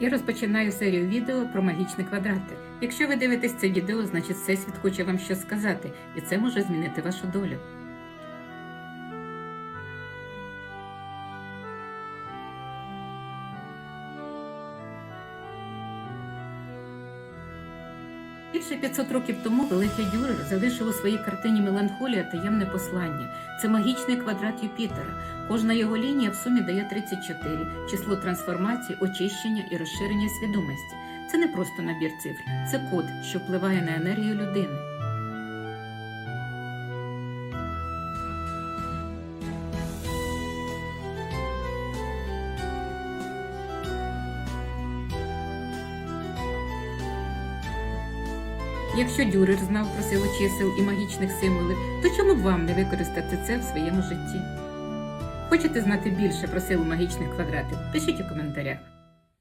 Я розпочинаю серію відео про магічні квадрати. Якщо ви дивитесь це відео, значить Всесвіт хоче вам щось сказати, і це може змінити вашу долю. Більше 500 років тому великий Дюрер залишив у своїй картині Меланхолія таємне послання. Це магічний квадрат Юпітера. Кожна його лінія в сумі дає 34, число трансформації, очищення і розширення свідомості. Це не просто набір цифр, це код, що впливає на енергію людини. Якщо Дюрер знав про силу чисел і магічних символів, то чому б вам не використати це в своєму житті? Хочете знати більше про силу магічних квадратів? Пишіть у коментарях.